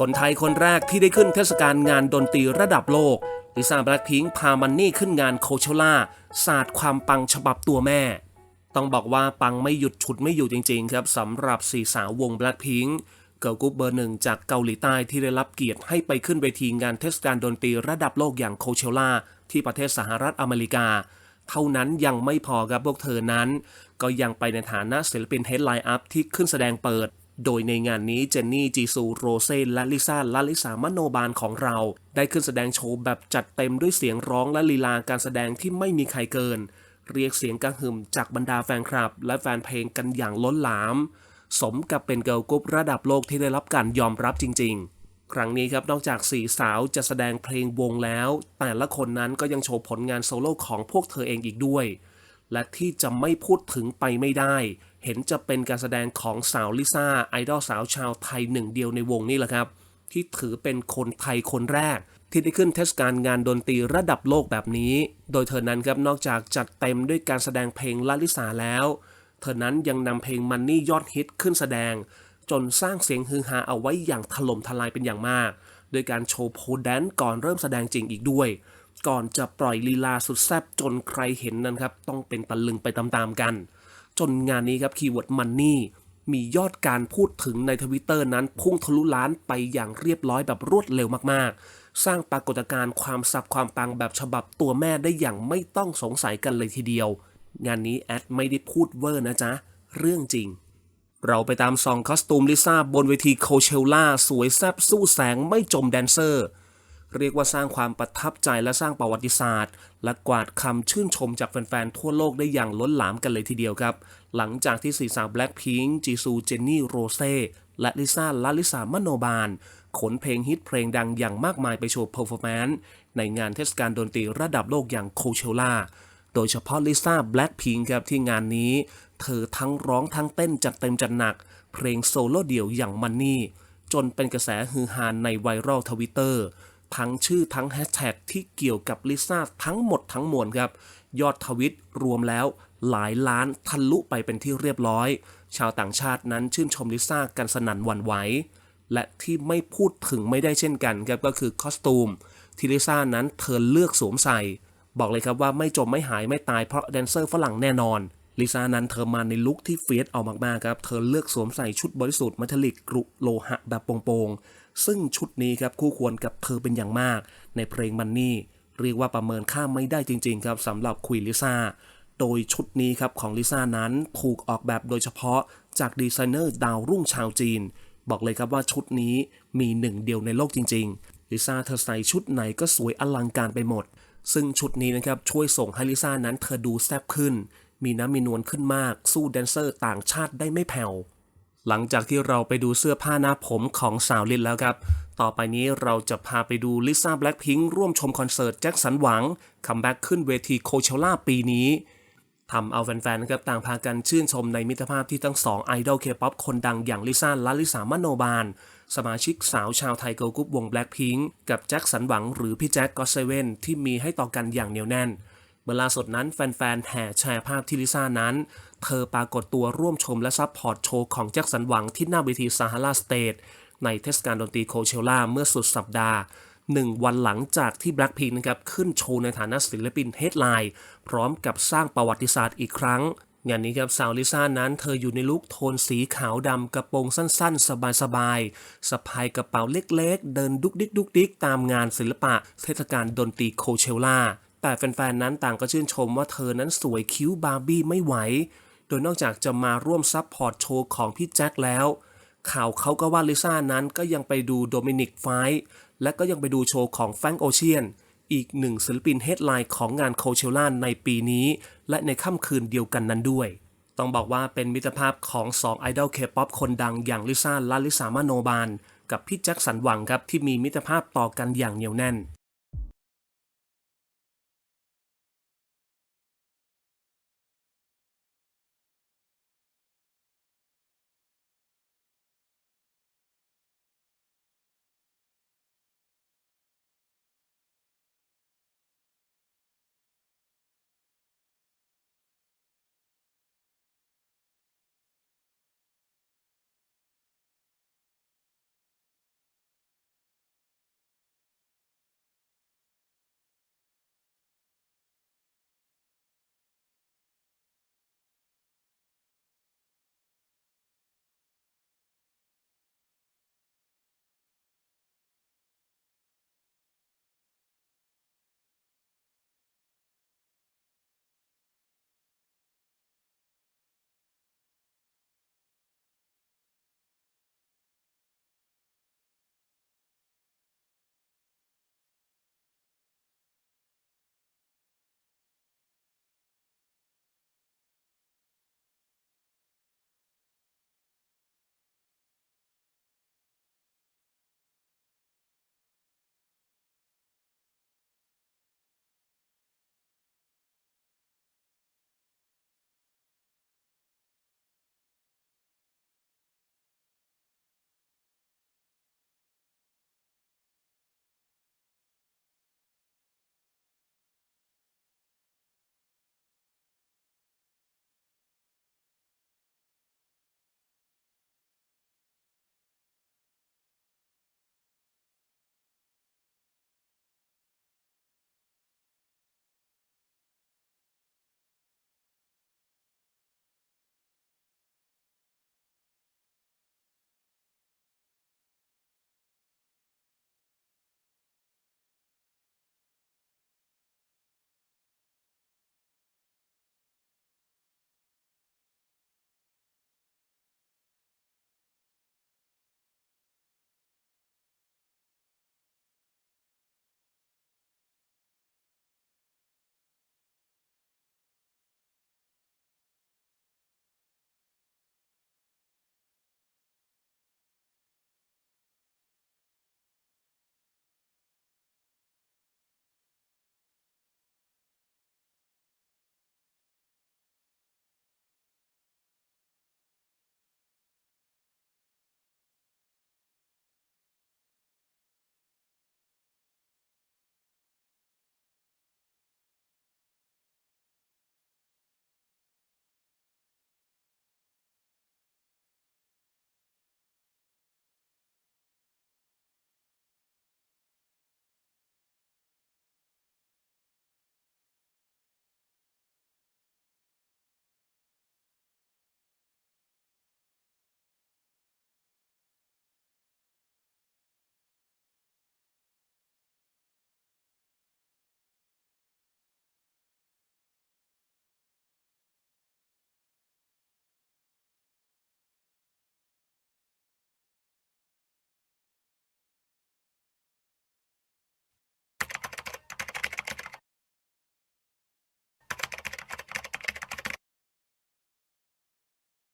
คนไทยคนแรกที่ได้ขึ้นเทศกาลงานดนตรีระดับโลกลิซ่าแบล็คพิงค์พามันนี่ขึ้นงานโคเชล่าศาสตร์ความปังฉบับตัวแม่ ต้องบอกว่าปังไม่หยุดฉุดไม่อยู่จริงๆครับสำหรับสี่สาววง Blackpink เกิร์ลกรุ๊ปเบอร์หนึ่งจากเกาหลีใต้ที่ได้รับเกียรติให้ไปขึ้นเวทีงานเทศกาลดนตรีระดับโลกอย่างโคเชล่าที่ประเทศสหรัฐอเมริกา เท่านั้นยังไม่พอครับพวกเธอนั้น ก็ยังไปในฐานะศิลปินเฮดไลน์อัพที่ขึ้นแสดงเปิด โดยในงานนี้เจนนี่จีซูโรเซนและลิซ่าลาลิสามโนบาลของเรา ได้ขึ้นแสดงโชว์แบบจัดเต็มด้วยเสียงร้องและลีลาการแสดงที่ไม่มีใครเกิน เรียกเสียงกระหึ่มจากบรรดาแฟนคลับ และแฟนเพลงกันอย่างล้นหลาม สมกับเป็นเกิร์ลกรุ๊ประดับโลกที่ได้รับการยอมรับจริง ๆครั้งนี้ครับนอกจากสี่สาวจะแสดงเพลงวงแล้ว แต่ละคนนั้นก็ยังโชว์ผลงานโซโล่ของพวกเธอเองอีกด้วย และที่จะไม่พูดถึงไปไม่ได้ เห็นจะเป็นการแสดงของสาวลิซ่าไอดอลสาวชาวไทยหนึ่งเดียวในวงนี่แหละครับ ที่ถือเป็นคนไทยคนแรก ที่ได้ขึ้นเทศกาลงานดนตรีระดับโลกแบบนี้ โดยเธอนั้นครับนอกจากจัดเต็มด้วยการแสดงเพลงลาลิสาแล้ว เธอนั้นยังนำเพลงมันนี่ยอดฮิตขึ้นแสดง จนสร้างเสียงฮือฮาเอาไว้อย่างถล่มทลายเป็นอย่างมาก โดยการโชว์โพแดนก่อนเริ่มแสดงจริงอีกด้วย ก่อนจะปล่อยลีลาสุดแซ่บจนใครเห็นนั้นครับต้องเป็นตะลึงไปตามๆกัน จนงานนี้ครับคีย์เวิร์ดมันนี่มียอดการพูดถึงในทวิตเตอร์นั้นพุ่งทะลุล้านไปอย่างเรียบร้อยแบบรวดเร็วมากๆ สร้างปรากฏการณ์ความสับความปังแบบฉบับตัวแม่ได้อย่างไม่ต้องสงสัยกันเลยทีเดียว งานนี้แอดไม่ได้พูดเวอร์นะจ๊ะ เรื่องจริง เราไปตามซองคอสตูมลิซ่าบนเวทีโคเชลล่าสวยแซบสู้แสงไม่จมแดนเซอร์ เรียกว่าสร้างความประทับใจและสร้างประวัติศาสตร์ และกวาดคำชื่นชมจากแฟนๆ ทั่วโลกได้อย่างล้นหลามกันเลยทีเดียวครับ หลังจากที่สีสาวแบล็คพิงค์จีซูเจนนี่โรเซ่และลิซ่าลาลิสามโนบาล ขนเพลงฮิตเพลงดังอย่างมากมายไปโชว์เพอร์ฟอร์แมนซ์ในงานเทศกาลดนตรีระดับโลกอย่างโคเชล่าโดยเฉพาะลิซ่าแบล็คพิงค์ครับที่งานนี้ เธอทั้งร้องทั้งเต้นจัดเต็มจัดหนัก เพลงโซโล่เดี่ยวอย่างมันนี่จนเป็นกระแสฮือฮาในไวรัลทวิตเตอร์ ทั้งชื่อทั้งแฮชแท็กที่เกี่ยวกับลิซ่าทั้งหมดทั้งมวลครับ ยอดทวิตรวมแล้วหลายล้านทะลุไปเป็นที่เรียบร้อย ชาวต่างชาตินั้นชื่นชมลิซ่ากันสนั่นวันไหว และที่ไม่พูดถึงไม่ได้เช่นกันครับก็คือคอสตูมที่ลิซ่านั้นเธอเลือกสวมใส่ บอกเลยครับว่าไม่จมไม่หายไม่ตายเพราะแดนเซอร์ฝรั่งแน่นอนลิซ่านั้นเธอมาในลุคที่เฟียสเอามากๆครับ เธอเลือกสวมใส่ชุดบริสุทธิ์มัทลิกกรุโลหะแบบโปร่งๆ ซึ่งชุดนี้ครับคู่ควรกับเธอเป็นอย่างมาก ในเพลงมันนี่เรียกว่าประเมินค่าไม่ได้จริง ๆ ครับสำหรับคุยลิซ่าโดยชุดนี้ครับของลิซ่านั้นถูกออกแบบโดยเฉพาะจากดีไซเนอร์ดาวรุ่งชาวจีน บอกเลยครับว่าชุดนี้มีหนึ่งเดียวในโลกจริงๆลิซ่าเธอใส่ชุดไหนก็สวยอลังการไปหมด ซึ่งชุดนี้นะครับช่วยส่งให้ลิซ่านั้นเธอดูแซ่บขึ้น มีน้ำมีนวลขึ้นมาก สู้แดนเซอร์ต่างชาติได้ไม่แผ่ว หลังจากที่เราไปดูเสื้อผ้าหน้าผมของสาวลินแล้วครับ ต่อไปนี้เราจะพาไปดูลิซ่าแบล็คพิงค์ร่วมชมคอนเสิร์ตแจ็คสันหวัง คัมแบ็กขึ้นเวทีโคเชล่าปีนี้ทำเอาแฟนๆนะครับต่างพากันชื่นชมในมิตรภาพที่ทั้งสองไอดอลเคป๊อปคนดังอย่างลิซ่าและลิสามโนบาล สมาชิกสาวชาวไทยเกิร์ลกรุ๊ปวง Blackpink กับแจ็คสันหวังหรือพี่แจ็คก็เซเว่นที่มีให้ต่อกันอย่างเหนียวแน่น เมื่อล่าสดนั้นแฟนๆ แห่แชร์ภาพที่ลิซ่านั้น เธอปรากฏตัวร่วมชมและซัพพอร์ตโชว์ของแจ็คสันหวังที่หน้าเวทีซาฮาราสเตทในเทศกาลดนตรีโคเชล่าเมื่อสุดสัปดาห์หนึ่งวันหลังจากที่ Blackpink นะครับ ขึ้นโชว์ในฐานะศิลปินเฮดไลน์พร้อมกับสร้างประวัติศาสตร์อีกครั้ง งานนี้ครับสาวลิซ่านั้นเธออยู่ในลุคโทนสีขาวดำกระโปรงสั้น ๆ สบายๆสะพายกระเป๋าเล็กๆ เดินดุกดิกดุกดิกตามงานศิลปะเทศกาลดนตรีโคเชล่า แต่แฟนๆนั้นต่างก็ชื่นชมว่าเธอนั้นสวยคิ้วบาร์บี้ไม่ไหว โดยนอกจากจะมาร่วมซับพอร์ตโชว์ของพี่แจ็คแล้ว ข่าวเขาก็ว่าลิซ่านั้นก็ยังไปดูโดมินิกไฟและก็ยังไปดูโชว์ของแฟงโอเชียนอีกหนึ่งศิลปินเฮดไลน์ของงานโคเชล่าในปีนี้ และในค่ำคืนเดียวกันนั้นด้วย ต้องบอกว่าเป็นมิตรภาพของ2ไอดอลเคป๊อปคนดังอย่างลิซ่าและลิซามาโนบาน กับพี่แจ็คสันหวังครับที่มีมิตรภาพต่อกันอย่างเหนียวแน่น